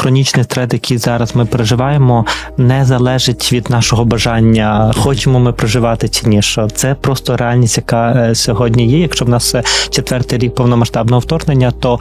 хронічний стрес, який зараз ми переживаємо, не залежить від нашого бажання, хочемо ми проживати чи ні. Що це просто реальність, яка е, сьогодні є. Якщо в нас е, четвертий рік повномасштабного вторгнення, то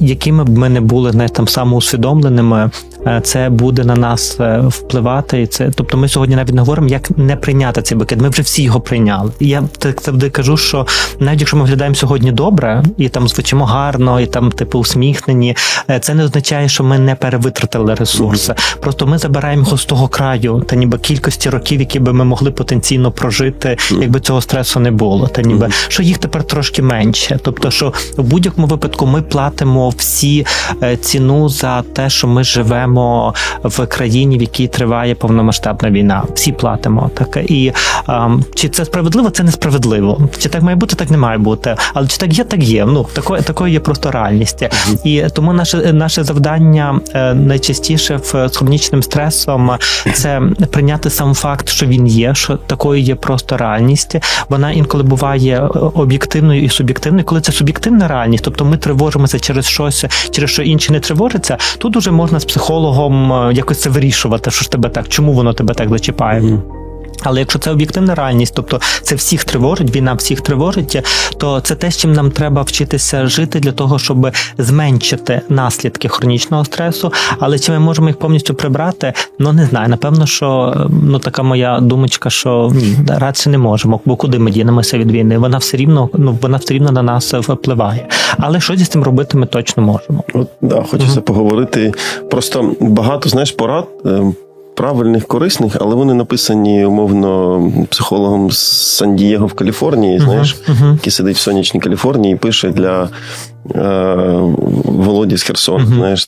якими б ми не були не там самоусвідомленими, е, це буде на нас е, впливати. І це, тобто, ми сьогодні навіть не говоримо, як не прийняти цей букет. Ми вже всі його прийняли. Я так завжди кажу, що навіть якщо ми виглядаємо сьогодні добре і там звучимо гарно, і там типу усміхнені, е, це не означає, що ми не перевитратили ресурси. Просто ми забираємо його з того краю, та ніби кількості років, які би ми могли потенційно прожити, якби цього стресу не було. Та ніби що їх тепер трошки менше. Тобто, що в будь-якому випадку ми платимо всі е, ціну за те, що ми живемо в країні, в якій триває повномасштабна війна. Всі платимо так і ем, чи це справедливо? Це несправедливо. Чи так має бути, так не має бути. Але чи так є, так є. Ну такої такою є просто реальність. І тому наше наше завдання е, найчастіше в з хронічним стресом це прийняти сам факт, що він є, що такою є просто реальність. Вона інколи буває е, об'єктивною і суб'єктивною. Коли це суб'єктивна реальність, тобто ми тривожимося через щось, через що інші не тривожаться. Тут уже можна з психологом е, якось це вирішувати, що ж тебе так, чому воно тебе так зачіпає. Але якщо це об'єктивна реальність, тобто це всіх тривожить, війна всіх тривожить, то це те, з чим нам треба вчитися жити для того, щоб зменшити наслідки хронічного стресу. Але чи ми можемо їх повністю прибрати? Ну не знаю. Напевно, що ну така моя думочка, що ні, радше не можемо. Бо куди ми дінемося від війни? Вона все рівно, ну вона все рівно на нас впливає. Але щось з цим робити ми точно можемо. От, да, хочеться поговорити. Просто багато, знаєш, порад. е, Правильних, корисних, але вони написані умовно психологом з Сан-Дієго в Каліфорнії, знаєш, Мгм. який сидить в сонячній Каліфорнії і пише для е, Володі з Херсона. Мгм. Знаєш,